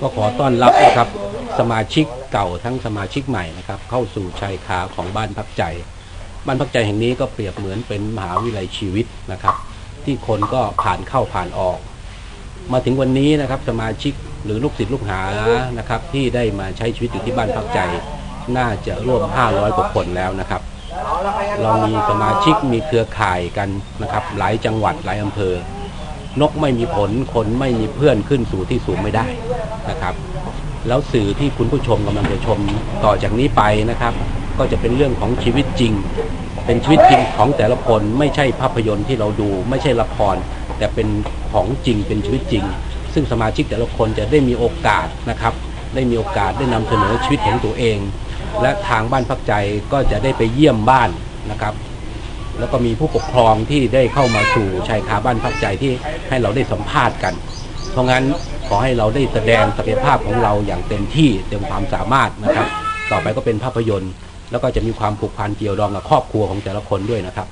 ก็ขอต้อนรับนะครับสมาชิกเก่าทั้งสมาชิกใหม่นะครับ เข้าสู่ชายคาของบ้านพักใจ บ้านพักใจแห่งนี้ก็เปรียบเหมือนเป็นมหาวิทยาลัยชีวิตนะครับ ที่คนก็ผ่านเข้าผ่านออก มาถึงวันนี้นะครับสมาชิกหรือลูกศิษย์ลูกหานะครับ ที่ได้มาใช้ชีวิตอยู่ที่บ้านพักใจ น่าจะร่วม 500 กว่าคนแล้วนะครับเรามีสมาชิกมีเครือข่ายกันนะครับ หลายจังหวัดหลายอำเภอ นกไม่มีผลคนไม่มีเพื่อนขึ้นสู่ที่สูงไม่ได้นะครับ แล้วสื่อที่คุณผู้ชมกำลังจะชมต่อจากนี้ไปนะครับ ก็จะเป็นเรื่องของชีวิตจริง เป็นชีวิตจริงของแต่ละคนไม่ใช่ภาพยนตร์ที่เราดู ไม่ใช่ละคร แต่เป็นของจริงเป็นชีวิตจริง ซึ่งสมาชิกแต่ละคนจะได้มีโอกาสนะครับ ได้มีโอกาสได้นำเสนอชีวิตของตัวเอง และทางบ้านพักใจก็จะได้ไปเยี่ยมบ้านนะครับ แล้วก็มีผู้ปกครองที่ได้เข้ามาสู่ชายคาบ้านพักใจที่ให้เราได้สัมภาษณ์กัน เพราะงั้นขอให้เราได้แสดงศักยภาพของเราอย่างเต็มที่เต็มความสามารถนะครับ ต่อไปก็เป็นภาพยนตร์ แล้วก็จะมีความผูกพันเกี่ยวดองกับครอบครัวของแต่ละคนด้วยนะครับ